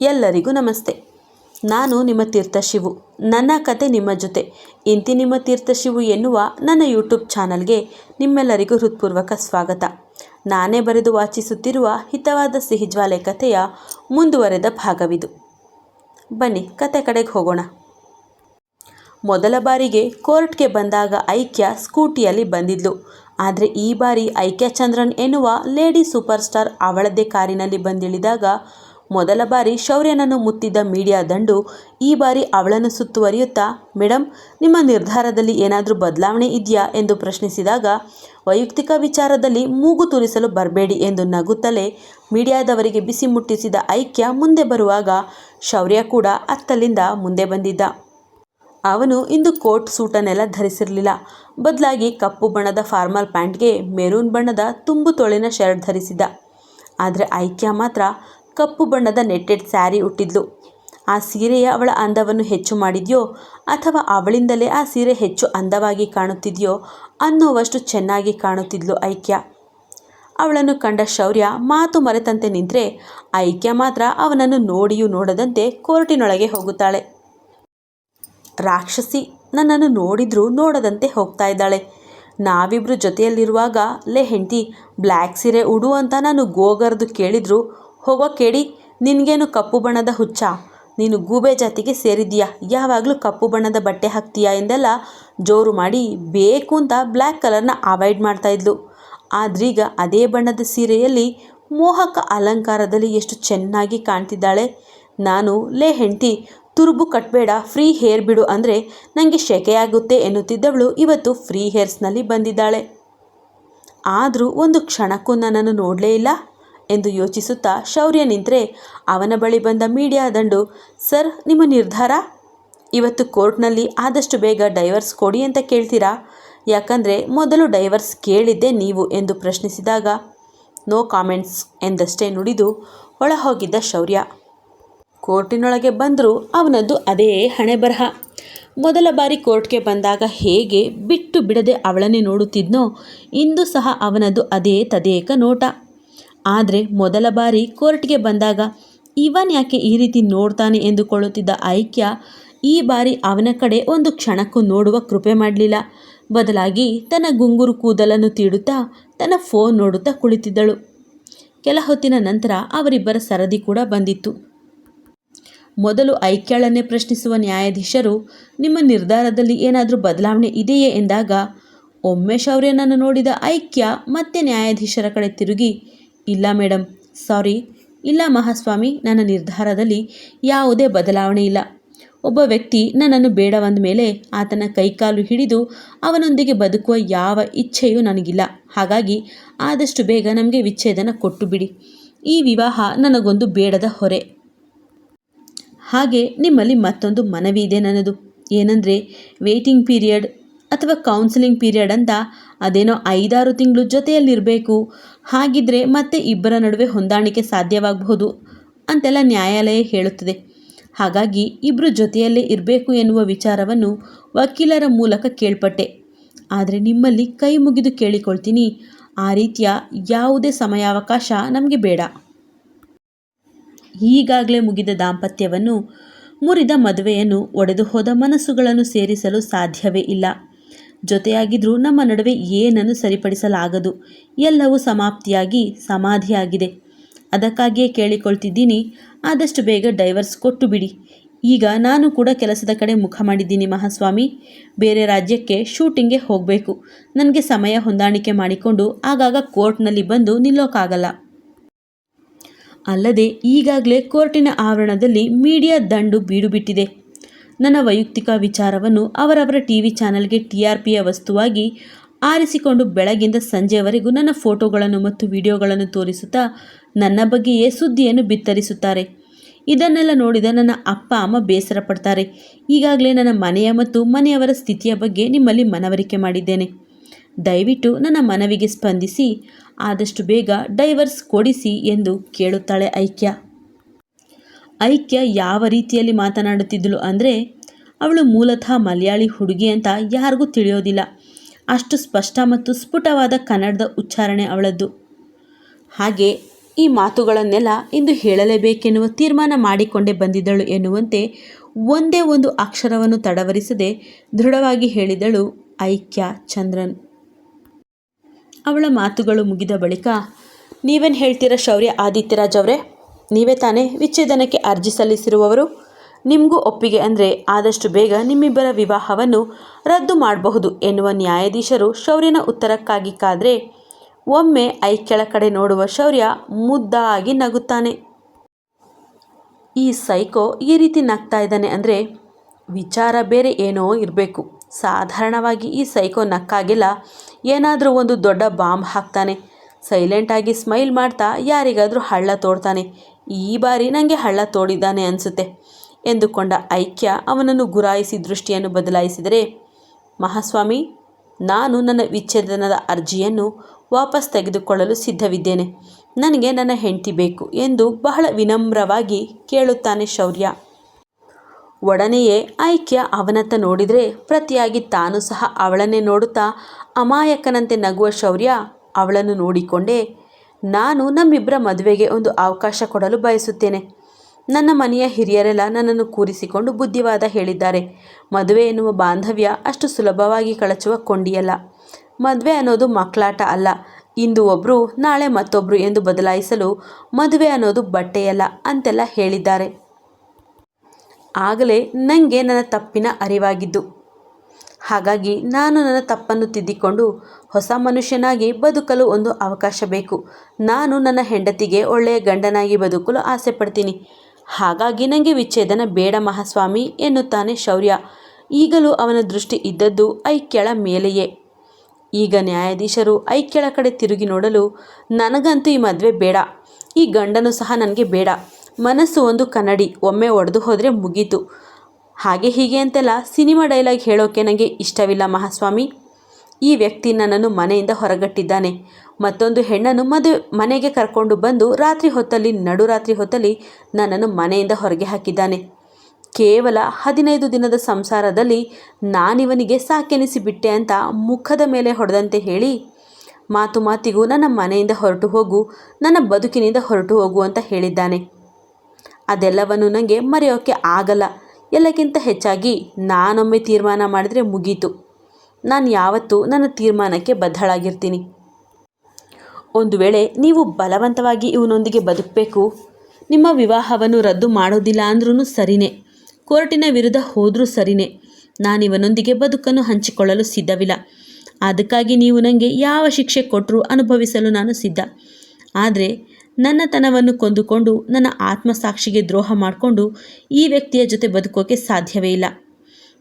ಎಲ್ಲರಿಗೂ ನಮಸ್ತೆ. ನಾನು ನಿಮ್ಮ ತೀರ್ಥ ಶಿವು, ನನ್ನ ಕತೆ ನಿಮ್ಮ ಜೊತೆ. ಇಂತಿ ನಿಮ್ಮ ತೀರ್ಥ ಶಿವು ಎನ್ನುವ ನನ್ನ ಯೂಟ್ಯೂಬ್ ಚಾನಲ್ಗೆ ನಿಮ್ಮೆಲ್ಲರಿಗೂ ಹೃತ್ಪೂರ್ವಕ ಸ್ವಾಗತ. ನಾನೇ ಬರೆದು ವಾಚಿಸುತ್ತಿರುವ ಹಿತವಾದ ಸಿಹಿಜ್ವಾಲೆ ಕಥೆಯ ಮುಂದುವರೆದ ಭಾಗವಿದು. ಬನ್ನಿ, ಕತೆ ಕಡೆಗೆ ಹೋಗೋಣ. ಮೊದಲ ಬಾರಿಗೆ ಕೋರ್ಟ್ಗೆ ಬಂದಾಗ ಐಕ್ಯ ಸ್ಕೂಟಿಯಲ್ಲಿ ಬಂದಿದ್ಲು. ಆದರೆ ಈ ಬಾರಿ ಐಕ್ಯ ಚಂದ್ರನ್ ಎನ್ನುವ ಲೇಡಿ ಸೂಪರ್ ಸ್ಟಾರ್ ಅವಳದ್ದೇ ಕಾರಿನಲ್ಲಿ ಬಂದಿಳಿದಾಗ ಮೊದಲ ಬಾರಿ ಶೌರ್ಯನನ್ನು ಮುತ್ತಿದ್ದ ಮೀಡಿಯಾ ದಂಡು ಈ ಬಾರಿ ಅವಳನ್ನು ಸುತ್ತುವರಿಯುತ್ತಾ ಮೇಡಮ್ ನಿಮ್ಮ ನಿರ್ಧಾರದಲ್ಲಿ ಏನಾದರೂ ಬದಲಾವಣೆ ಇದೆಯಾ? ಎಂದು ಪ್ರಶ್ನಿಸಿದಾಗ, ವೈಯಕ್ತಿಕ ವಿಚಾರದಲ್ಲಿ ಮೂಗು ತೂರಿಸಲು ಬರಬೇಡಿ ಎಂದು ನಗುತ್ತಲೇ ಮೀಡಿಯಾದವರಿಗೆ ಬಿಸಿ ಮುಟ್ಟಿಸಿದ ಐಕ್ಯ ಮುಂದೆ ಬರುವಾಗ ಶೌರ್ಯ ಕೂಡ ಅತ್ತಲಿಂದ ಮುಂದೆ ಬಂದಿದ್ದ. ಅವನು ಇಂದು ಕೋಟ್ ಸೂಟನ್ನೆಲ್ಲ ಧರಿಸಿರಲಿಲ್ಲ. ಬದಲಾಗಿ ಕಪ್ಪು ಬಣ್ಣದ ಫಾರ್ಮಲ್ ಪ್ಯಾಂಟ್ಗೆ ಮೆರೂನ್ ಬಣ್ಣದ ತುಂಬು ತೋಳಿನ ಶರ್ಟ್ ಧರಿಸಿದ್ದ. ಆದರೆ ಐಕ್ಯ ಮಾತ್ರ ಕಪ್ಪು ಬಣ್ಣದ ನೆಟ್ಟೆಡ್ ಸ್ಯಾರಿ ಉಟ್ಟಿದ್ಲು. ಆ ಸೀರೆಯ ಅವಳ ಅಂದವನ್ನು ಹೆಚ್ಚು ಮಾಡಿದೆಯೋ, ಅಥವಾ ಅವಳಿಂದಲೇ ಆ ಸೀರೆ ಹೆಚ್ಚು ಅಂದವಾಗಿ ಕಾಣುತ್ತಿದೆಯೋ ಅನ್ನುವಷ್ಟು ಚೆನ್ನಾಗಿ ಕಾಣುತ್ತಿದ್ಲು ಐಕ್ಯ. ಅವಳನ್ನು ಕಂಡ ಶೌರ್ಯ ಮಾತು ಮರೆತಂತೆ ನಿಂತರೆ ಐಕ್ಯ ಮಾತ್ರ ಅವನನ್ನು ನೋಡಿಯೂ ನೋಡದಂತೆ ಕೋರ್ಟಿನೊಳಗೆ ಹೋಗುತ್ತಾಳೆ. ರಾಕ್ಷಸಿ ನನ್ನನ್ನು ನೋಡಿದ್ರೂ ನೋಡದಂತೆ ಹೋಗ್ತಾ ಇದ್ದಾಳೆ. ನಾವಿಬ್ಬರು ಜೊತೆಯಲ್ಲಿರುವಾಗ, ಲೇ ಹೆಂಡತಿ ಬ್ಲ್ಯಾಕ್ ಸೀರೆ ಉಡು ಅಂತ ನಾನು ಗೋಗರ್ದು ಕೇಳಿದ್ರು ಹೋಗೋ ಕೇಳಿ, ನಿನಗೇನು ಕಪ್ಪು ಬಣ್ಣದ ಹುಚ್ಚ? ನೀನು ಗೂಬೆ ಜಾತಿಗೆ ಸೇರಿದ್ದೀಯಾ? ಯಾವಾಗಲೂ ಕಪ್ಪು ಬಣ್ಣದ ಬಟ್ಟೆ ಹಾಕ್ತೀಯಾ ಎಂದೆಲ್ಲ ಜೋರು ಮಾಡಿ ಬೇಕು ಅಂತ ಬ್ಲ್ಯಾಕ್ ಕಲರ್ನ ಅವಾಯ್ಡ್ ಮಾಡ್ತಾಯಿದ್ಲು ಆದ್ರೀಗ ಅದೇ ಬಣ್ಣದ ಸೀರೆಯಲ್ಲಿ ಮೋಹಕ ಅಲಂಕಾರದಲ್ಲಿ ಎಷ್ಟು ಚೆನ್ನಾಗಿ ಕಾಣ್ತಿದ್ದಾಳೆ. ನಾನು, ಲೇ ಹೆಂಡತಿ, ತುರುಬು ಕಟ್ಬೇಡ, ಫ್ರೀ ಹೇರ್ ಬಿಡು ಅಂದರೆ ನನಗೆ ಶೆಕೆಯಾಗುತ್ತೆ ಎನ್ನುತ್ತಿದ್ದವಳು ಇವತ್ತು ಫ್ರೀ ಹೇರ್ಸ್ನಲ್ಲಿ ಬಂದಿದ್ದಾಳೆ. ಆದರೂ ಒಂದು ಕ್ಷಣಕ್ಕೂ ನನ್ನನ್ನು ನೋಡಲೇ ಇಲ್ಲ. ಎಂದು ಯೋಚಿಸುತ್ತಾ ಶೌರ್ಯ ನಿಂತರೆ, ಅವನ ಬಳಿ ಬಂದ ಮೀಡಿಯಾ ದಂಡು, ಸರ್, ನಿಮ್ಮ ನಿರ್ಧಾರ? ಇವತ್ತು ಕೋರ್ಟ್ನಲ್ಲಿ ಆದಷ್ಟು ಬೇಗ ಡೈವರ್ಸ್ ಕೊಡಿ ಅಂತ ಕೇಳ್ತೀರಾ? ಯಾಕಂದರೆ ಮೊದಲು ಡೈವರ್ಸ್ ಕೇಳಿದ್ದೆ ನೀವು ಎಂದು ಪ್ರಶ್ನಿಸಿದಾಗ, ನೋ ಕಾಮೆಂಟ್ಸ್ ಎಂದಷ್ಟೇ ನುಡಿದು ಒಳ ಹೋಗಿದ್ದ ಶೌರ್ಯ. ಕೋರ್ಟಿನೊಳಗೆ ಬಂದರೂ ಅವನದ್ದು ಅದೇ ಹಣೆ ಬರಹ. ಮೊದಲ ಬಾರಿ ಕೋರ್ಟ್ಗೆ ಬಂದಾಗ ಹೇಗೆ ಬಿಟ್ಟು ಬಿಡದೆ ಅವಳನ್ನೇ ನೋಡುತ್ತಿದ್ನೋ, ಇಂದು ಸಹ ಅವನದು ಅದೇ ತದೇಕ ನೋಟ. ಆದರೆ ಮೊದಲ ಬಾರಿ ಕೋರ್ಟ್ಗೆ ಬಂದಾಗ ಇವನ್ ಯಾಕೆ ಈ ರೀತಿ ನೋಡ್ತಾನೆ ಎಂದುಕೊಳ್ಳುತ್ತಿದ್ದ ಐಕ್ಯ ಈ ಬಾರಿ ಅವನ ಕಡೆ ಒಂದು ಕ್ಷಣಕ್ಕೂ ನೋಡುವ ಕೃಪೆ ಮಾಡಲಿಲ್ಲ. ಬದಲಾಗಿ ತನ್ನ ಗುಂಗುರು ಕೂದಲನ್ನು ತೀಡುತ್ತಾ ತನ್ನ ಫೋನ್ ನೋಡುತ್ತಾ ಕುಳಿತಿದ್ದಳು. ಕೆಲ ಹೊತ್ತಿನ ನಂತರ ಅವರಿಬ್ಬರ ಸರದಿ ಕೂಡ ಬಂದಿತ್ತು. ಮೊದಲು ಐಕ್ಯಳನ್ನೇ ಪ್ರಶ್ನಿಸುವ ನ್ಯಾಯಾಧೀಶರು, ನಿಮ್ಮ ನಿರ್ಧಾರದಲ್ಲಿ ಏನಾದರೂ ಬದಲಾವಣೆ ಇದೆಯೇ ಎಂದಾಗ ಒಮ್ಮೆ ಶೌರ್ಯನನ್ನು ನೋಡಿದ ಐಕ್ಯ ಮತ್ತೆ ನ್ಯಾಯಾಧೀಶರ ಕಡೆ ತಿರುಗಿ ಇಲ್ಲ ಮೇಡಮ್ ಸಾರಿ. ಇಲ್ಲ ಮಹಾಸ್ವಾಮಿ, ನನ್ನ ನಿರ್ಧಾರದಲ್ಲಿ ಯಾವುದೇ ಬದಲಾವಣೆ ಇಲ್ಲ. ಒಬ್ಬ ವ್ಯಕ್ತಿ ನನ್ನನ್ನು ಬೇಡವಂದ ಮೇಲೆ ಆತನ ಕೈಕಾಲು ಹಿಡಿದು ಅವನೊಂದಿಗೆ ಬದುಕುವ ಯಾವ ಇಚ್ಛೆಯೂ ನನಗಿಲ್ಲ. ಹಾಗಾಗಿ ಆದಷ್ಟು ಬೇಗ ನಮಗೆ ವಿಚ್ಛೇದನ ಕೊಟ್ಟು ಬಿಡಿ. ಈ ವಿವಾಹ ನನಗೊಂದು ಬೇಡದ ಹೊರೆ. ಹಾಗೆ ನಿಮ್ಮಲ್ಲಿ ಮತ್ತೊಂದು ಮನವಿ ಇದೆ ನನ್ನದು. ಏನಂದರೆ ವೇಟಿಂಗ್ ಪೀರಿಯಡ್ ಅಥವಾ ಕೌನ್ಸಿಲಿಂಗ್ ಪೀರಿಯಡ್ ಅಂತ ಅದೇನೋ ಐದಾರು ತಿಂಗಳು ಜೊತೆಯಲ್ಲಿರಬೇಕು. ಹಾಗಿದ್ರೆ ಮತ್ತೆ ಇಬ್ಬರ ನಡುವೆ ಹೊಂದಾಣಿಕೆ ಸಾಧ್ಯವಾಗಬಹುದು ಅಂತೆಲ್ಲ ನ್ಯಾಯಾಲಯ ಹೇಳುತ್ತದೆ. ಹಾಗಾಗಿ ಇಬ್ಬರು ಜೊತೆಯಲ್ಲೇ ಇರಬೇಕು ಎನ್ನುವ ವಿಚಾರವನ್ನು ವಕೀಲರ ಮೂಲಕ ಕೇಳ್ಪಟ್ಟೆ. ಆದರೆ ನಿಮ್ಮಲ್ಲಿ ಕೈ ಮುಗಿದು ಕೇಳಿಕೊಳ್ತೀನಿ, ಆ ರೀತಿಯ ಯಾವುದೇ ಸಮಯಾವಕಾಶ ನಮಗೆ ಬೇಡ. ಈಗಾಗಲೇ ಮುಗಿದ ದಾಂಪತ್ಯವನ್ನು ಮುರಿದ ಮದುವೆಯನ್ನು ಒಡೆದು ಹೋದ ಮನಸ್ಸುಗಳನ್ನು ಸೇರಿಸಲು ಸಾಧ್ಯವೇ ಇಲ್ಲ. ಜೊತೆಯಾಗಿದ್ದರೂ ನಮ್ಮ ನಡುವೆ ಏನನ್ನು ಸರಿಪಡಿಸಲಾಗದು. ಎಲ್ಲವೂ ಸಮಾಪ್ತಿಯಾಗಿ ಸಮಾಧಿಯಾಗಿದೆ. ಅದಕ್ಕಾಗಿಯೇ ಕೇಳಿಕೊಳ್ತಿದ್ದೀನಿ, ಆದಷ್ಟು ಬೇಗ ಡೈವರ್ಸ್ ಕೊಟ್ಟು ಬಿಡಿ. ಈಗ ನಾನು ಕೂಡ ಕೆಲಸದ ಕಡೆ ಮುಖ ಮಾಡಿದ್ದೀನಿ ಮಹಾಸ್ವಾಮಿ. ಬೇರೆ ರಾಜ್ಯಕ್ಕೆ ಶೂಟಿಂಗ್ಗೆ ಹೋಗಬೇಕು. ನನಗೆ ಸಮಯ ಹೊಂದಾಣಿಕೆ ಮಾಡಿಕೊಂಡು ಆಗಾಗ ಕೋರ್ಟ್ನಲ್ಲಿ ಬಂದು ನಿಲ್ಲೋಕ್ಕಾಗಲ್ಲ ಅಲ್ಲದೆ ಈಗಾಗಲೇ ಕೋರ್ಟಿನ ಆವರಣದಲ್ಲಿ ಮೀಡಿಯಾ ದಂಡು ಬೀಡು ಬಿಟ್ಟಿದೆ ನನ್ನ ವೈಯಕ್ತಿಕ ವಿಚಾರವನ್ನು ಅವರವರ ಟಿ ವಿ ಚಾನಲ್ಗೆ ಟಿ ಆರ್ ಪಿಯ ವಸ್ತುವಾಗಿ ಆರಿಸಿಕೊಂಡು ಬೆಳಗಿಂದ ಸಂಜೆವರೆಗೂ ನನ್ನ ಫೋಟೋಗಳನ್ನು ಮತ್ತು ವಿಡಿಯೋಗಳನ್ನು ತೋರಿಸುತ್ತಾ ನನ್ನ ಬಗ್ಗೆಯೇ ಸುದ್ದಿಯನ್ನು ಬಿತ್ತರಿಸುತ್ತಾರೆ. ಇದನ್ನೆಲ್ಲ ನೋಡಿದ ನನ್ನ ಅಪ್ಪ, ಅಮ್ಮ ಬೇಸರ ಪಡ್ತಾರೆ. ಈಗಾಗಲೇ ನನ್ನ ಮನೆಯ ಮತ್ತು ಮನೆಯವರ ಸ್ಥಿತಿಯ ಬಗ್ಗೆ ನಿಮ್ಮಲ್ಲಿ ಮನವರಿಕೆ ಮಾಡಿದ್ದೇನೆ. ದಯವಿಟ್ಟು ನನ್ನ ಮನವಿಗೆ ಸ್ಪಂದಿಸಿ, ಆದಷ್ಟು ಬೇಗ ಡೈವರ್ಸ್ ಕೊಡಿಸಿ ಎಂದು ಕೇಳುತ್ತಾಳೆ ಐಕ್ಯ. ಐಕ್ಯ ಯಾವ ರೀತಿಯಲ್ಲಿ ಮಾತನಾಡುತ್ತಿದ್ದಳು ಅಂದರೆ, ಅವಳು ಮೂಲತಃ ಮಲಯಾಳಿ ಹುಡುಗಿ ಅಂತ ಯಾರಿಗೂ ತಿಳಿಯೋದಿಲ್ಲ. ಅಷ್ಟು ಸ್ಪಷ್ಟ ಮತ್ತು ಸ್ಫುಟವಾದ ಕನ್ನಡದ ಉಚ್ಚಾರಣೆ ಅವಳದ್ದು. ಹಾಗೆ ಈ ಮಾತುಗಳನ್ನೆಲ್ಲ ಇಂದು ಹೇಳಲೇಬೇಕೆನ್ನುವ ತೀರ್ಮಾನ ಮಾಡಿಕೊಂಡೇ ಬಂದಿದ್ದಳು ಎನ್ನುವಂತೆ ಒಂದೇ ಒಂದು ಅಕ್ಷರವನ್ನು ತಡವರಿಸದೆ ದೃಢವಾಗಿ ಹೇಳಿದಳು ಐಕ್ಯ ಚಂದ್ರನ್. ಅವಳ ಮಾತುಗಳು ಮುಗಿದ ಬಳಿಕ, ನೀವೇನು ಹೇಳ್ತೀರಾ ಶೌರ್ಯ ಆದಿತ್ಯರಾಜ್ ಅವರೇ? ನೀವೇ ತಾನೇ ವಿಚ್ಛೇದನಕ್ಕೆ ಅರ್ಜಿ ಸಲ್ಲಿಸಿರುವವರು? ನಿಮಗೂ ಒಪ್ಪಿಗೆ ಅಂದರೆ ಆದಷ್ಟು ಬೇಗ ನಿಮ್ಮಿಬ್ಬರ ವಿವಾಹವನ್ನು ರದ್ದು ಮಾಡಬಹುದು ಎನ್ನುವ ನ್ಯಾಯಾಧೀಶರು ಶೌರ್ಯನ ಉತ್ತರಕ್ಕಾಗಿ ಕಾದರೆ ಒಮ್ಮೆ ಐ ಕಡೆ ನೋಡುವ ಶೌರ್ಯ ಮುದ್ದಾಗಿ ನಗುತ್ತಾನೆ. ಈ ಸೈಕೋ ಈ ರೀತಿ ನಗ್ತಾ ಇದ್ದಾನೆ ಅಂದರೆ ವಿಚಾರ ಬೇರೆ ಏನೋ ಇರಬೇಕು. ಸಾಧಾರಣವಾಗಿ ಈ ಸೈಕೋ ನಕ್ಕಾಗಿಲ್ಲ ಏನಾದರೂ ಒಂದು ದೊಡ್ಡ ಬಾಂಬ್ ಹಾಕ್ತಾನೆ. ಸೈಲೆಂಟಾಗಿ ಸ್ಮೈಲ್ ಮಾಡ್ತಾ ಯಾರಿಗಾದರೂ ಹಳ್ಳ ತೋಡ್ತಾನೆ. ಈ ಬಾರಿ ನನಗೆ ಹಳ್ಳ ತೋಡಿದ್ದಾನೆ ಅನಿಸುತ್ತೆ ಎಂದುಕೊಂಡ ಐಕ್ಯ ಅವನನ್ನು ಗುರಾಯಿಸಿ ದೃಷ್ಟಿಯನ್ನು ಬದಲಾಯಿಸಿದರೆ, ಮಹಾಸ್ವಾಮಿ, ನಾನು ನನ್ನ ವಿಚ್ಛೇದನದ ಅರ್ಜಿಯನ್ನು ವಾಪಸ್ ತೆಗೆದುಕೊಳ್ಳಲು ಸಿದ್ಧವಿದ್ದೇನೆ. ನನಗೆ ನನ್ನ ಹೆಂಡತಿ ಬೇಕು ಎಂದು ಬಹಳ ವಿನಮ್ರವಾಗಿ ಕೇಳುತ್ತಾನೆ ಶೌರ್ಯ. ಒಡನೆಯೇ ಐಕ್ಯ ಅವನತ್ತ ನೋಡಿದರೆ ಪ್ರತಿಯಾಗಿ ತಾನು ಸಹ ಅವಳನ್ನೇ ನೋಡುತ್ತಾ ಅಮಾಯಕನಂತೆ ನಗುವ ಶೌರ್ಯ ಅವಳನ್ನು ನೋಡಿಕೊಂಡೇ ನಾನು ನಮ್ಮಿಬ್ಬರ ಮದುವೆಗೆ ಒಂದು ಅವಕಾಶ ಕೊಡಲು ಬಯಸುತ್ತೇನೆ. ನನ್ನ ಮನೆಯ ಹಿರಿಯರೆಲ್ಲ ನನ್ನನ್ನು ಕೂರಿಸಿಕೊಂಡು ಬುದ್ಧಿವಾದ ಹೇಳಿದ್ದಾರೆ. ಮದುವೆ ಎನ್ನುವ ಬಾಂಧವ್ಯ ಅಷ್ಟು ಸುಲಭವಾಗಿ ಕಳಚುವ ಕೊಂಡಿಯಲ್ಲ. ಮದುವೆ ಅನ್ನೋದು ಮಕ್ಕಳಾಟ ಅಲ್ಲ. ಇಂದು ಒಬ್ಬರು ನಾಳೆ ಮತ್ತೊಬ್ಬರು ಎಂದು ಬದಲಾಯಿಸಲು ಮದುವೆ ಅನ್ನೋದು ಬಟ್ಟೆಯಲ್ಲ ಅಂತೆಲ್ಲ ಹೇಳಿದ್ದಾರೆ. ಆಗಲೇ ನನಗೆ ನನ್ನ ತಪ್ಪಿನ ಅರಿವಾಗಿದ್ದು. ಹಾಗಾಗಿ ನಾನು ನನ್ನ ತಪ್ಪನ್ನು ತಿದ್ದಿಕೊಂಡು ಹೊಸ ಮನುಷ್ಯನಾಗಿ ಬದುಕಲು ಒಂದು ಅವಕಾಶ ಬೇಕು. ನಾನು ನನ್ನ ಹೆಂಡತಿಗೆ ಒಳ್ಳೆಯ ಗಂಡನಾಗಿ ಬದುಕಲು ಆಸೆ ಪಡ್ತೀನಿ ಹಾಗಾಗಿ ನನಗೆ ವಿಚ್ಛೇದನ ಬೇಡ ಮಹಾಸ್ವಾಮಿ ಎನ್ನುತ್ತಾನೆ ಶೌರ್ಯ. ಈಗಲೂ ಅವನ ದೃಷ್ಟಿ ಇದ್ದದ್ದು ಐಕ್ಯಳ ಮೇಲೆಯೇ. ಈಗ ನ್ಯಾಯಾಧೀಶರು ಐಕ್ಯಳ ಕಡೆ ತಿರುಗಿ ನೋಡಲು ನನಗಂತೂ ಈ ಮದುವೆ ಬೇಡ. ಈ ಗಂಡನು ಸಹ ನನಗೆ ಬೇಡ. ಮನಸ್ಸು ಒಂದು ಕನ್ನಡಿ. ಒಮ್ಮೆ ಒಡೆದು ಹೋದರೆ ಮುಗೀತು. ಹಾಗೆ ಹೀಗೆ ಅಂತೆಲ್ಲ ಸಿನಿಮಾ ಡೈಲಾಗ್ ಹೇಳೋಕೆ ನನಗೆ ಇಷ್ಟವಿಲ್ಲ ಮಹಾಸ್ವಾಮಿ. ಈ ವ್ಯಕ್ತಿ ನನ್ನನ್ನು ಮನೆಯಿಂದ ಹೊರಗಟ್ಟಿದ್ದಾನೆ. ಮತ್ತೊಂದು ಹೆಣ್ಣನ್ನು ಮದುವೆ ಮನೆಗೆ ಕರ್ಕೊಂಡು ಬಂದು ರಾತ್ರಿ ಹೊತ್ತಲ್ಲಿ ನಡುರಾತ್ರಿ ಹೊತ್ತಲ್ಲಿ ನನ್ನನ್ನು ಮನೆಯಿಂದ ಹೊರಗೆ ಹಾಕಿದ್ದಾನೆ. ಕೇವಲ ಹದಿನೈದು ದಿನದ ಸಂಸಾರದಲ್ಲಿ ನಾನಿವನಿಗೆ ಸಾಕೆನಿಸಿಬಿಟ್ಟೆ ಅಂತ ಮುಖದ ಮೇಲೆ ಹೊಡೆದಂತೆ ಹೇಳಿ, ಮಾತು ಮಾತಿಗೂ ನನ್ನ ಮನೆಯಿಂದ ಹೊರಟು ಹೋಗು, ನನ್ನ ಬದುಕಿನಿಂದ ಹೊರಟು ಹೋಗು ಅಂತ ಹೇಳಿದ್ದಾನೆ. ಅದೆಲ್ಲವನ್ನು ನನಗೆ ಮರೆಯೋಕ್ಕೆ ಆಗಲ್ಲ. ಎಲ್ಲಕ್ಕಿಂತ ಹೆಚ್ಚಾಗಿ ನಾನೊಮ್ಮೆ ತೀರ್ಮಾನ ಮಾಡಿದರೆ ಮುಗೀತು. ನಾನು ಯಾವತ್ತೂ ನನ್ನ ತೀರ್ಮಾನಕ್ಕೆ ಬದ್ಧಳಾಗಿರ್ತೀನಿ. ಒಂದು ವೇಳೆ ನೀವು ಬಲವಂತವಾಗಿ ಇವನೊಂದಿಗೆ ಬದುಕಬೇಕು, ನಿಮ್ಮ ವಿವಾಹವನ್ನು ರದ್ದು ಮಾಡೋದಿಲ್ಲ ಅಂದ್ರೂ ಸರಿನೇ. ಕೋರ್ಟಿನ ವಿರುದ್ಧ ಹೋದರೂ ಸರಿನೇ. ನಾನಿವನೊಂದಿಗೆ ಬದುಕನ್ನು ಹಂಚಿಕೊಳ್ಳಲು ಸಿದ್ಧವಿಲ್ಲ. ಅದಕ್ಕಾಗಿ ನೀವು ನನಗೆ ಯಾವ ಶಿಕ್ಷೆ ಕೊಟ್ಟರೂ ಅನುಭವಿಸಲು ನಾನು ಸಿದ್ಧ. ಆದರೆ ನನ್ನತನವನ್ನು ಕೊಂದುಕೊಂಡು ನನ್ನ ಆತ್ಮಸಾಕ್ಷಿಗೆ ದ್ರೋಹ ಮಾಡಿಕೊಂಡು ಈ ವ್ಯಕ್ತಿಯ ಜೊತೆ ಬದುಕೋಕೆ ಸಾಧ್ಯವೇ ಇಲ್ಲ.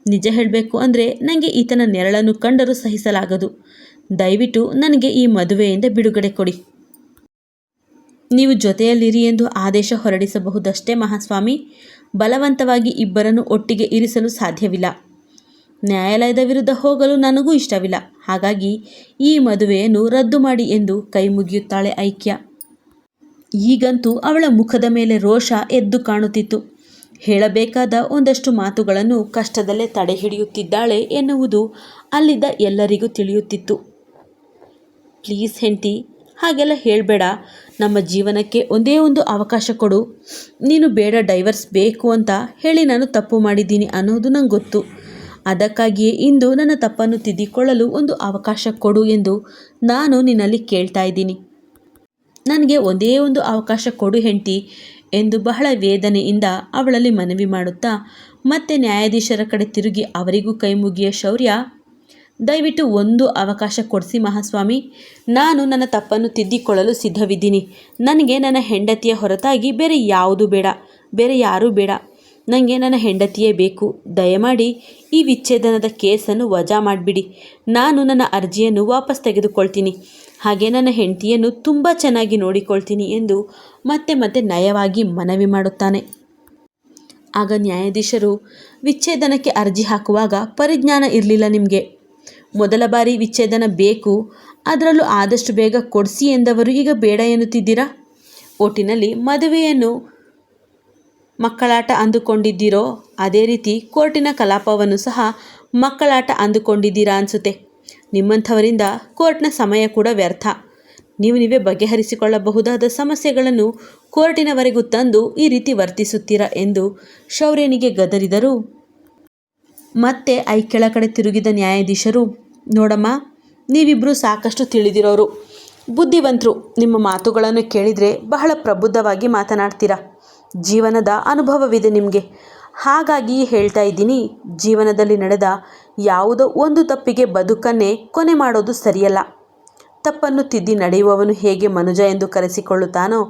ನಿಜ ಹೇಳಬೇಕು ಅಂದರೆ ನನಗೆ ಈತನ ನೆರಳನ್ನು ಕಂಡರೂ ಸಹಿಸಲಾಗದು. ದಯವಿಟ್ಟು ನನಗೆ ಈ ಮದುವೆಯಿಂದ ಬಿಡುಗಡೆ ಕೊಡಿ. ನೀವು ಜೊತೆಯಲ್ಲಿರಿ ಎಂದು ಆದೇಶ ಹೊರಡಿಸಬಹುದಷ್ಟೇ ಮಹಾಸ್ವಾಮಿ. ಬಲವಂತವಾಗಿ ಇಬ್ಬರನ್ನು ಒಟ್ಟಿಗೆ ಇರಿಸಲು ಸಾಧ್ಯವಿಲ್ಲ. ನ್ಯಾಯಾಲಯದ ವಿರುದ್ಧ ಹೋಗಲು ನನಗೂ ಇಷ್ಟವಿಲ್ಲ. ಹಾಗಾಗಿ ಈ ಮದುವೆಯನ್ನು ರದ್ದು ಮಾಡಿ ಎಂದು ಕೈ ಮುಗಿಯುತ್ತಾಳೆ ಐಕ್ಯ. ಈಗಂತೂ ಅವಳ ಮುಖದ ಮೇಲೆ ರೋಷ ಎದ್ದು ಕಾಣುತ್ತಿತ್ತು. ಹೇಳಬೇಕಾದ ಒಂದಷ್ಟು ಮಾತುಗಳನ್ನು ಕಷ್ಟದಲ್ಲೇ ತಡೆಹಿಡಿಯುತ್ತಿದ್ದಾಳೆ ಎನ್ನುವುದು ಅಲ್ಲಿದ್ದ ಎಲ್ಲರಿಗೂ ತಿಳಿಯುತ್ತಿತ್ತು. ಪ್ಲೀಸ್ ಹೆಂಡತಿ, ಹಾಗೆಲ್ಲ ಹೇಳಬೇಡ. ನಮ್ಮ ಜೀವನಕ್ಕೆ ಒಂದೇ ಒಂದು ಅವಕಾಶ ಕೊಡು. ನೀನು ಬೇಡ ಡೈವರ್ಸ್ ಬೇಕು ಅಂತ ಹೇಳಿ ನಾನು ತಪ್ಪು ಮಾಡಿದ್ದೀನಿ ಅನ್ನೋದು ನಂಗೆ ಗೊತ್ತು ಅದಕ್ಕಾಗಿಯೇ ಇಂದು ನನ್ನ ತಪ್ಪನ್ನು ತಿದ್ದಿಕೊಳ್ಳಲು ಒಂದು ಅವಕಾಶ ಕೊಡು ಎಂದು ನಾನು ನಿನ್ನಲ್ಲಿ ಕೇಳ್ತಾ ಇದ್ದೀನಿ. ನನಗೆ ಒಂದೇ ಒಂದು ಅವಕಾಶ ಕೊಡು ಹೆಂಡತಿ ಎಂದು ಬಹಳ ವೇದನೆಯಿಂದ ಅವಳಲ್ಲಿ ಮನವಿ ಮಾಡುತ್ತಾ ಮತ್ತೆ ನ್ಯಾಯಾಧೀಶರ ಕಡೆ ತಿರುಗಿ ಅವರಿಗೂ ಕೈ ಮುಗಿಯ ಶೌರ್ಯ, ದಯವಿಟ್ಟು ಒಂದು ಅವಕಾಶ ಕೊಡಿಸಿ ಮಹಾಸ್ವಾಮಿ. ನಾನು ನನ್ನ ತಪ್ಪನ್ನು ತಿದ್ದಿಕೊಳ್ಳಲು ಸಿದ್ಧವಿದ್ದೀನಿ. ನನಗೆ ನನ್ನ ಹೆಂಡತಿಯ ಹೊರತಾಗಿ ಬೇರೆ ಯಾವುದು ಬೇಡ, ಬೇರೆ ಯಾರೂ ಬೇಡ. ನನಗೆ ನನ್ನ ಹೆಂಡತಿಯೇ ಬೇಕು. ದಯಮಾಡಿ ಈ ವಿಚ್ಛೇದನದ ಕೇಸನ್ನು ವಜಾ ಮಾಡಿಬಿಡಿ. ನಾನು ನನ್ನ ಅರ್ಜಿಯನ್ನು ವಾಪಸ್ ತೆಗೆದುಕೊಳ್ತೀನಿ. ಹಾಗೆ ನನ್ನ ಹೆಂಡತಿಯನ್ನು ತುಂಬ ಚೆನ್ನಾಗಿ ನೋಡಿಕೊಳ್ತೀನಿ ಎಂದು ಮತ್ತೆ ಮತ್ತೆ ನಯವಾಗಿ ಮನವಿ ಮಾಡುತ್ತಾನೆ. ಆಗ ನ್ಯಾಯಾಧೀಶರು ವಿಚ್ಛೇದನಕ್ಕೆ ಅರ್ಜಿ ಹಾಕುವಾಗ ಪರಿಜ್ಞಾನ ಇರಲಿಲ್ಲ ನಿಮಗೆ. ಮೊದಲ ಬಾರಿ ವಿಚ್ಛೇದನ ಬೇಕು, ಅದರಲ್ಲೂ ಆದಷ್ಟು ಬೇಗ ಕೊಡಿಸಿ ಎಂದವರು ಈಗ ಬೇಡ ಎನ್ನುತ್ತಿದ್ದೀರಾ? ಒಟ್ಟಿನಲ್ಲಿ ಮದುವೆಯನ್ನು ಮಕ್ಕಳಾಟ ಅಂದುಕೊಂಡಿದ್ದೀರೋ, ಅದೇ ರೀತಿ ಕೋರ್ಟಿನ ಕಲಾಪವನ್ನು ಸಹ ಮಕ್ಕಳಾಟ ಅಂದುಕೊಂಡಿದ್ದೀರಾ ಅನಿಸುತ್ತೆ. ನಿಮ್ಮಂಥವರಿಂದ ಕೋರ್ಟ್ನ ಸಮಯ ಕೂಡ ವ್ಯರ್ಥ. ನೀವು ನೀವೇ ಬಗೆಹರಿಸಿಕೊಳ್ಳಬಹುದಾದ ಸಮಸ್ಯೆಗಳನ್ನು ಕೋರ್ಟಿನವರೆಗೂ ತಂದು ಈ ರೀತಿ ವರ್ತಿಸುತ್ತೀರಾ ಎಂದು ಶೌರ್ಯನಿಗೆ ಗದರಿದರು. ಮತ್ತೆ ಐ ಕಡೆ ತಿರುಗಿದ ನ್ಯಾಯಾಧೀಶರು, ನೋಡಮ್ಮ ನೀವಿಬ್ಬರೂ ಸಾಕಷ್ಟು ತಿಳಿದಿರೋರು. ಬುದ್ಧಿವಂತರು, ನಿಮ್ಮ ಮಾತುಗಳನ್ನು ಕೇಳಿದರೆ ಬಹಳ ಪ್ರಬುದ್ಧವಾಗಿ ಮಾತನಾಡ್ತೀರಾ? ಜೀವನದ ಅನುಭವವಿದೆ ನಿಮಗೆ. ಹಾಗಾಗಿ ಹೇಳ್ತಾ ಇದ್ದೀನಿ, ಜೀವನದಲ್ಲಿ ನಡೆದ ಯಾವುದೋ ಒಂದು ತಪ್ಪಿಗೆ ಬದುಕನ್ನೇ ಕೊನೆ ಮಾಡೋದು ಸರಿಯಲ್ಲ. ತಪ್ಪನ್ನು ತಿದ್ದಿ ನಡೆಯುವವನು ಹೇಗೆ ಮನುಜ ಎಂದು ಕರೆಸಿಕೊಳ್ಳುತ್ತಾನೋ,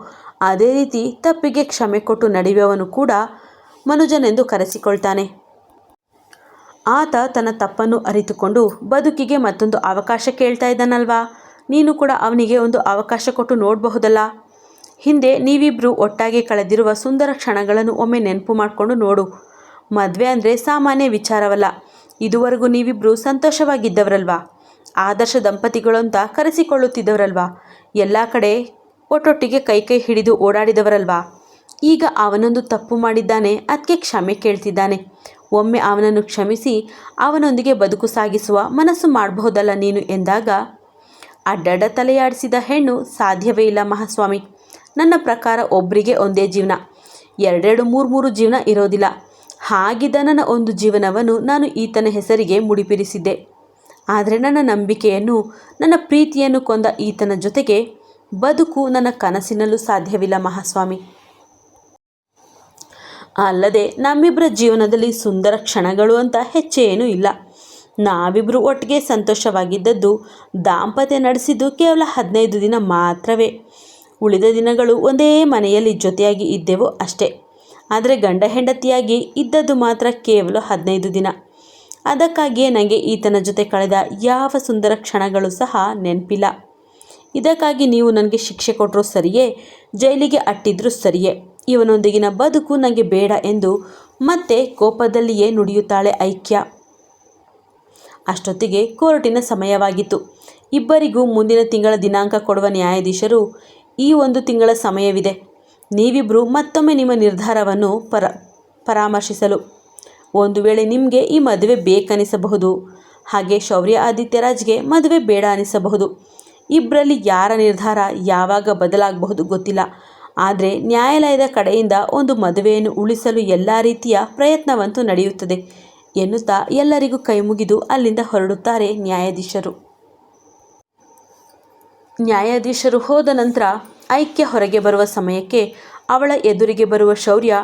ಅದೇ ರೀತಿ ತಪ್ಪಿಗೆ ಕ್ಷಮೆ ಕೊಟ್ಟು ನಡೆಯುವವನು ಕೂಡ ಮನುಜನೆಂದು ಕರೆಸಿಕೊಳ್ತಾನೆ. ಆತ ತನ್ನ ತಪ್ಪನ್ನು ಅರಿತುಕೊಂಡು ಬದುಕಿಗೆ ಮತ್ತೊಂದು ಅವಕಾಶ ಕೇಳ್ತಾ ಇದ್ದಾನಲ್ವಾ? ನೀನು ಕೂಡ ಅವನಿಗೆ ಒಂದು ಅವಕಾಶ ಕೊಟ್ಟು ನೋಡಬಹುದಲ್ಲ? ಹಿಂದೆ ನೀವಿಬ್ಬರು ಒಟ್ಟಾಗಿ ಕಳೆದಿರುವ ಸುಂದರ ಕ್ಷಣಗಳನ್ನು ಒಮ್ಮೆ ನೆನಪು ಮಾಡಿಕೊಂಡು ನೋಡು. ಮದುವೆ ಅಂದರೆ ಸಾಮಾನ್ಯ ವಿಚಾರವಲ್ಲ. ಇದುವರೆಗೂ ನೀವಿಬ್ಬರು ಸಂತೋಷವಾಗಿದ್ದವರಲ್ವಾ? ಆದರ್ಶ ದಂಪತಿಗಳು ಅಂತ ಕರೆಸಿಕೊಳ್ಳುತ್ತಿದ್ದವರಲ್ವಾ? ಎಲ್ಲ ಕಡೆ ಒಟ್ಟೊಟ್ಟಿಗೆ ಕೈ ಕೈ ಹಿಡಿದು ಓಡಾಡಿದವರಲ್ವಾ? ಈಗ ಅವನೊಂದು ತಪ್ಪು ಮಾಡಿದ್ದಾನೆ ಅದಕ್ಕೆ ಕ್ಷಮೆ ಕೇಳ್ತಿದ್ದಾನೆ. ಒಮ್ಮೆ ಅವನನ್ನು ಕ್ಷಮಿಸಿ ಅವನೊಂದಿಗೆ ಬದುಕು ಸಾಗಿಸುವ ಮನಸ್ಸು ಮಾಡಬಹುದಲ್ಲ ನೀನು ಎಂದಾಗ, ಅಡ್ಡಡ್ಡ ತಲೆಯಾಡಿಸಿದ ಹೆಣ್ಣು ಸಾಧ್ಯವೇ ಇಲ್ಲ ಮಹಾಸ್ವಾಮಿ. ನನ್ನ ಪ್ರಕಾರ ಒಬ್ಬರಿಗೆ ಒಂದೇ ಜೀವನ. ಎರಡೆರಡು ಮೂರು ಮೂರು ಜೀವನ ಇರೋದಿಲ್ಲ. ಹಾಗಿದ್ದ ನನ್ನ ಒಂದು ಜೀವನವನ್ನು ನಾನು ಈತನ ಹೆಸರಿಗೆ ಮುಡಿಪಿರಿಸಿದ್ದೆ. ಆದರೆ ನನ್ನ ನಂಬಿಕೆಯನ್ನು, ನನ್ನ ಪ್ರೀತಿಯನ್ನು ಕೊಂದ ಈತನ ಜೊತೆಗೆ ಬದುಕು ನನ್ನ ಕನಸಿನಲ್ಲೂ ಸಾಧ್ಯವಿಲ್ಲ ಮಹಾಸ್ವಾಮಿ. ಅಲ್ಲದೆ ನಮ್ಮಿಬ್ಬರ ಜೀವನದಲ್ಲಿ ಸುಂದರ ಕ್ಷಣಗಳು ಅಂತ ಹೆಚ್ಚೇನೂ ಇಲ್ಲ. ನಾವಿಬ್ಬರು ಒಟ್ಟಿಗೆ ಸಂತೋಷವಾಗಿದ್ದದ್ದು, ದಾಂಪತ್ಯ ನಡೆಸಿದ್ದು ಕೇವಲ ಹದಿನೈದು ದಿನ ಮಾತ್ರವೇ. ಉಳಿದ ದಿನಗಳು ಒಂದೇ ಮನೆಯಲ್ಲಿ ಜೊತೆಯಾಗಿ ಇದ್ದೆವು ಅಷ್ಟೇ. ಆದರೆ ಗಂಡ ಹೆಂಡತಿಯಾಗಿ ಇದ್ದದ್ದು ಮಾತ್ರ ಕೇವಲ ಹದಿನೈದು ದಿನ. ಅದಕ್ಕಾಗಿಯೇ ನನಗೆ ಈತನ ಜೊತೆ ಕಳೆದ ಯಾವ ಸುಂದರ ಕ್ಷಣಗಳು ಸಹ ನೆನಪಿಲ್ಲ. ಇದಕ್ಕಾಗಿ ನೀವು ನನಗೆ ಶಿಕ್ಷೆ ಕೊಟ್ಟರೂ ಸರಿಯೇ, ಜೈಲಿಗೆ ಅಟ್ಟಿದ್ರೂ ಸರಿಯೇ. ಇವನೊಂದಿಗಿನ ಬದುಕು ನನಗೆ ಬೇಡ ಎಂದು ಮತ್ತೆ ಕೋಪದಲ್ಲಿಯೇ ನುಡಿಯುತ್ತಾಳೆ ಐಕ್ಯ. ಅಷ್ಟೊತ್ತಿಗೆ ಕೋರ್ಟಿನ ಸಮಯವಾಗಿತ್ತು. ಇಬ್ಬರಿಗೂ ಮುಂದಿನ ತಿಂಗಳ ದಿನಾಂಕ ಕೊಡುವ ನ್ಯಾಯಾಧೀಶರು ಈ ಒಂದು ತಿಂಗಳ ಸಮಯವಿದೆ. ನೀವಿಬ್ಬರು ಮತ್ತೊಮ್ಮೆ ನಿಮ್ಮ ನಿರ್ಧಾರವನ್ನು ಪರ, ಪರಾಮರ್ಶಿಸಲು. ಒಂದು ವೇಳೆ ನಿಮಗೆ ಈ ಮದುವೆ ಬೇಕನಿಸಬಹುದು ಹಾಗೆ ಶೌರ್ಯ ಆದಿತ್ಯರಾಜ್ಗೆ ಮದುವೆ ಬೇಡ ಅನಿಸಬಹುದು. ಇಬ್ಬರಲ್ಲಿ ಯಾರ ನಿರ್ಧಾರ ಯಾವಾಗ ಬದಲಾಗಬಹುದು ಗೊತ್ತಿಲ್ಲ. ಆದರೆ ನ್ಯಾಯಾಲಯದ ಕಡೆಯಿಂದ ಒಂದು ಮದುವೆಯನ್ನು ಉಳಿಸಲು ಎಲ್ಲ ರೀತಿಯ ಪ್ರಯತ್ನವಂತೂ ನಡೆಯುತ್ತದೆ ಎನ್ನುತ್ತಾ ಎಲ್ಲರಿಗೂ ಕೈಮುಗಿದು ಅಲ್ಲಿಂದ ಹೊರಡುತ್ತಾರೆ ನ್ಯಾಯಾಧೀಶರು. ನ್ಯಾಯಾಧೀಶರು ಹೋದ ನಂತರ ಐಕ್ಯ ಹೊರಗೆ ಬರುವ ಸಮಯಕ್ಕೆ ಅವಳ ಎದುರಿಗೆ ಬರುವ ಶೌರ್ಯ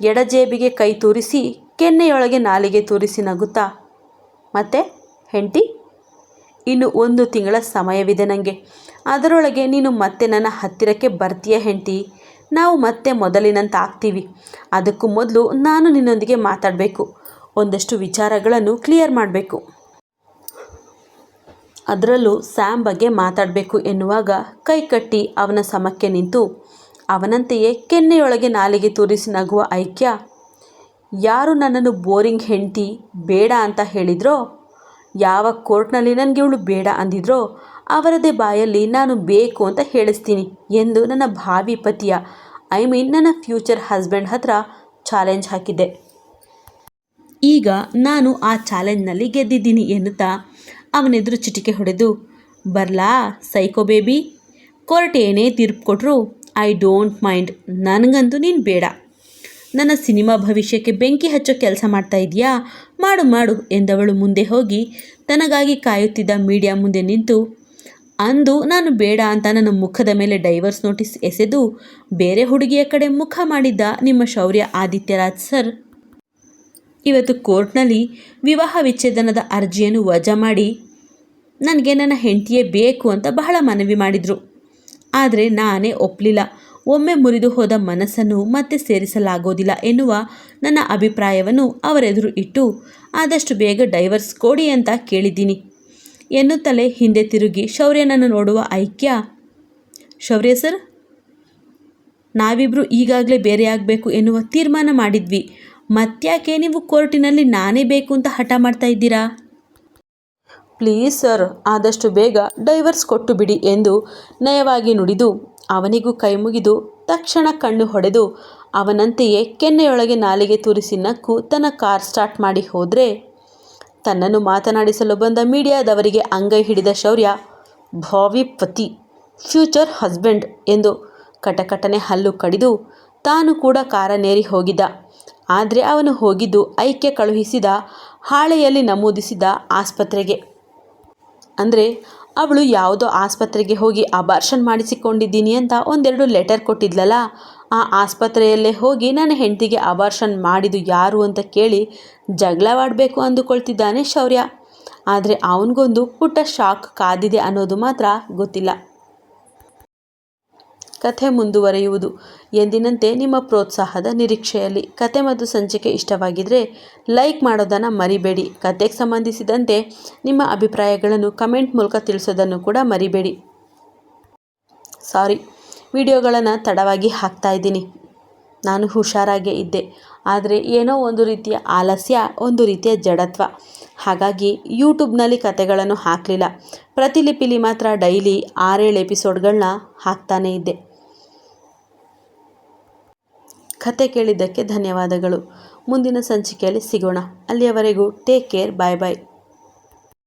ಎಡಜೇಬಿಗೆ ಕೈ ತೂರಿಸಿ ಕೆನ್ನೆಯೊಳಗೆ ನಾಲಿಗೆ ತೂರಿಸಿ ನಗುತ್ತಾ, ಮತ್ತೆ, ಹೆಂಡತಿ, ಇನ್ನು ಒಂದು ತಿಂಗಳ ಸಮಯವಿದೆ ನನಗೆ ಅದರೊಳಗೆ ನೀನು ಮತ್ತೆ ನನ್ನ ಹತ್ತಿರಕ್ಕೆ ಬರ್ತೀಯ ಹೆಂಡತಿ? ನಾವು ಮತ್ತೆ ಮೊದಲಿನಂತೆ ಆಗ್ತೀವಿ ಅದಕ್ಕೂ ಮೊದಲು ನಾನು ನಿನ್ನೊಂದಿಗೆ ಮಾತಾಡಬೇಕು. ಒಂದಷ್ಟು ವಿಚಾರಗಳನ್ನು ಕ್ಲಿಯರ್ ಮಾಡಬೇಕು. ಅದರಲ್ಲೂ ಸ್ಯಾಮ್ ಬಗ್ಗೆ ಮಾತಾಡಬೇಕು ಎನ್ನುವಾಗ ಕೈ ಕಟ್ಟಿ ಅವನ ಸಮಕ್ಕೆ ನಿಂತು, ಅವನಂತೆಯೇ ಕೆನ್ನೆಯೊಳಗೆ ನಾಲಿಗೆ ತೂರಿಸಿ ನಗುವ ಐಕ್ಯ, ಯಾರು ನನ್ನನ್ನು ಬೋರಿಂಗ್ ಹೆಂಡತಿ ಬೇಡ ಅಂತ ಹೇಳಿದ್ರೋ, ಯಾವ ಕೋರ್ಟ್ನಲ್ಲಿ ನನಗೆ ಇವಳು ಬೇಡ ಅಂದಿದ್ರೋ, ಅವರದೇ ಬಾಯಲ್ಲಿ ನಾನು ಬೇಕು ಅಂತ ಹೇಳಿಸ್ತೀನಿ ಎಂದು ನನ್ನ ಭಾವಿ ಪತಿಯ, ಐ ಮೀನ್ ನನ್ನ ಫ್ಯೂಚರ್ ಹಸ್ಬೆಂಡ್ ಹತ್ರ ಚಾಲೆಂಜ್ ಹಾಕಿದ್ದೆ. ಈಗ ನಾನು ಆ ಚಾಲೆಂಜ್ನಲ್ಲಿ ಗೆದ್ದಿದ್ದೀನಿ ಎನ್ನುತ್ತಾ ಅವನೆದುರು ಚಿಟಿಕೆ ಹೊಡೆದು, ಬರ್ಲಾ, ಸೈಕೋ ಬೇಬಿ ಕೋರ್ಟ್ ಏನೇ ತೀರ್ಪು ಕೊಟ್ಟರು ಐ ಡೋಂಟ್ ಮೈಂಡ್ ನನಗಂತೂ ನೀನು ಬೇಡ. ನನ್ನ ಸಿನಿಮಾ ಭವಿಷ್ಯಕ್ಕೆ ಬೆಂಕಿ ಹಚ್ಚೋ ಕೆಲಸ ಮಾಡ್ತಾ ಇದೆಯಾ? ಮಾಡು ಮಾಡು, ಎಂದವಳು ಮುಂದೆ ಹೋಗಿ, ತನಗಾಗಿ ಕಾಯುತ್ತಿದ್ದ ಮೀಡಿಯಾ ಮುಂದೆ ನಿಂತು, ಅಂದು ನಾನು ಬೇಡ ಅಂತ ನನ್ನ ಮುಖದ ಮೇಲೆ ಡೈವರ್ಸ್ ನೋಟಿಸ್ ಎಸೆದು, ಬೇರೆ ಹುಡುಗಿಯ ಕಡೆ ಮುಖ ಮಾಡಿದ್ದ ನಿಮ್ಮ ಶೌರ್ಯ ಆದಿತ್ಯರಾಜ್ ಸರ್. ಇವತ್ತು ಕೋರ್ಟ್ನಲ್ಲಿ ವಿವಾಹ ವಿಚ್ಛೇದನದ ಅರ್ಜಿಯನ್ನು ವಜಾ ಮಾಡಿ ನನಗೆ ನನ್ನ ಹೆಂಡತಿಯೇ ಬೇಕು ಅಂತ ಬಹಳ ಮನವಿ ಮಾಡಿದರು. ಆದರೆ ನಾನೇ ಒಪ್ಪಲಿಲ್ಲ ಒಮ್ಮೆ ಮುರಿದು ಹೋದ ಮನಸ್ಸನ್ನು ಮತ್ತೆ ಸೇರಿಸಲಾಗೋದಿಲ್ಲ ಎನ್ನುವ ನನ್ನ ಅಭಿಪ್ರಾಯವನ್ನು ಅವರೆದುರು ಇಟ್ಟು, ಆದಷ್ಟು ಬೇಗ ಡೈವರ್ಸ್ ಕೊಡಿ ಅಂತ ಕೇಳಿದ್ದೀನಿ. ಎನ್ನುತ್ತಲೇ ಹಿಂದೆ ತಿರುಗಿ ಶೌರ್ಯನನ್ನು ನೋಡುವ ಐಕ್ಯ, ಶೌರ್ಯ ಸರ್ ನಾವಿಬ್ಬರು ಈಗಾಗಲೇ ಬೇರೆಯಾಗಬೇಕು ಎನ್ನುವ ತೀರ್ಮಾನ ಮಾಡಿದ್ವಿ. ಮತ್ತ್ಯಾಕೆ ನೀವು ಕೋರ್ಟಿನಲ್ಲಿ ನಾನೇ ಬೇಕು ಅಂತ ಹಠ ಮಾಡ್ತಾ ಇದ್ದೀರಾ? ಪ್ಲೀಸ್ ಸರ್, ಆದಷ್ಟು ಬೇಗ ಡೈವರ್ಸ್ ಕೊಟ್ಟು ಬಿಡಿ ಎಂದು ನಯವಾಗಿ ನುಡಿದು ಅವನಿಗೂ ಕೈಮುಗಿದು ತಕ್ಷಣ ಕಣ್ಣು ಹೊಡೆದು ಅವನಂತೆಯೇ ಕೆನ್ನೆಯೊಳಗೆ ನಾಲಿಗೆ ತೂರಿಸಿ ನಕ್ಕು ತನ್ನ ಕಾರ್ ಸ್ಟಾರ್ಟ್ ಮಾಡಿ ಹೋದರೆ ತನ್ನನ್ನು ಮಾತನಾಡಿಸಲು ಬಂದ ಮೀಡಿಯಾದವರಿಗೆ ಅಂಗೈ ಹಿಡಿದ ಶೌರ್ಯ, ಭಾವಿ ಪತಿ, ಫ್ಯೂಚರ್ ಹಸ್ಬೆಂಡ್ ಎಂದು ಕಟಕಟನೆ ಹಲ್ಲು ಕಡಿದು ತಾನು ಕೂಡ ಕಾರನೇರಿ ಹೋಗಿದ್ದ. ಆದರೆ ಅವನು ಹೋಗಿದ್ದು ಐಕ್ಯ ಕಳುಹಿಸಿದ ಹಾಳೆಯಲ್ಲಿ ನಮೂದಿಸಿದ ಆಸ್ಪತ್ರೆಗೆ. ಅಂದರೆ, ಅವಳು ಯಾವುದೋ ಆಸ್ಪತ್ರೆಗೆ ಹೋಗಿ ಅಬಾರ್ಷನ್ ಮಾಡಿಸಿಕೊಂಡಿದ್ದೀನಿ ಅಂತ ಒಂದೆರಡು ಲೆಟರ್ ಕೊಟ್ಟಿದ್ಲಲ್ಲ, ಆ ಆಸ್ಪತ್ರೆಯಲ್ಲೇ ಹೋಗಿ ನನ್ನ ಹೆಂಡತಿಗೆ ಅಬಾರ್ಷನ್ ಮಾಡಿದ್ದು ಯಾರು ಅಂತ ಕೇಳಿ ಜಗಳವಾಡಬೇಕು ಅಂದುಕೊಳ್ತಿದ್ದಾನೆ ಶೌರ್ಯ. ಆದರೆ ಅವನಿಗೊಂದು ಪುಟ್ಟ ಶಾಕ್ ಕಾದಿದೆ ಅನ್ನೋದು ಮಾತ್ರ ಗೊತ್ತಿಲ್ಲ. ಕಥೆ ಮುಂದುವರೆಯುವುದು. ಎಂದಿನಂತೆ ನಿಮ್ಮ ಪ್ರೋತ್ಸಾಹದ ನಿರೀಕ್ಷೆಯಲ್ಲಿ ಕತೆ ಮತ್ತು ಸಂಚಿಕೆ ಇಷ್ಟವಾಗಿದ್ದರೆ ಲೈಕ್ ಮಾಡೋದನ್ನು ಮರಿಬೇಡಿ. ಕತೆಗೆ ಸಂಬಂಧಿಸಿದಂತೆ ನಿಮ್ಮ ಅಭಿಪ್ರಾಯಗಳನ್ನು ಕಮೆಂಟ್ ಮೂಲಕ ತಿಳಿಸೋದನ್ನು ಕೂಡ ಮರಿಬೇಡಿ. ಸಾರಿ. ವಿಡಿಯೋಗಳನ್ನು ತಡವಾಗಿ ಹಾಕ್ತಾ ಇದ್ದೀನಿ. ನಾನು ಹುಷಾರಾಗೇ ಇದ್ದೆ. ಆದರೆ ಏನೋ ಒಂದು ರೀತಿಯ ಆಲಸ್ಯ, ಒಂದು ರೀತಿಯ ಜಡತ್ವ. ಹಾಗಾಗಿ ಯೂಟ್ಯೂಬ್ನಲ್ಲಿ ಕತೆಗಳನ್ನು ಹಾಕಲಿಲ್ಲ. ಪ್ರತಿಲಿಪಿಲಿ ಮಾತ್ರ ಡೈಲಿ ಆರೇಳು ಎಪಿಸೋಡ್ಗಳನ್ನ ಹಾಕ್ತಾನೇ ಇದ್ದೆ. ಕತೆ ಕೇಳಿದ್ದಕ್ಕೆ ಧನ್ಯವಾದಗಳು. ಮುಂದಿನ ಸಂಚಿಕೆಯಲ್ಲಿ ಸಿಗೋಣ. ಅಲ್ಲಿಯವರೆಗೂ ಟೇಕ್ ಕೇರ್, ಬಾಯ್ ಬಾಯ್.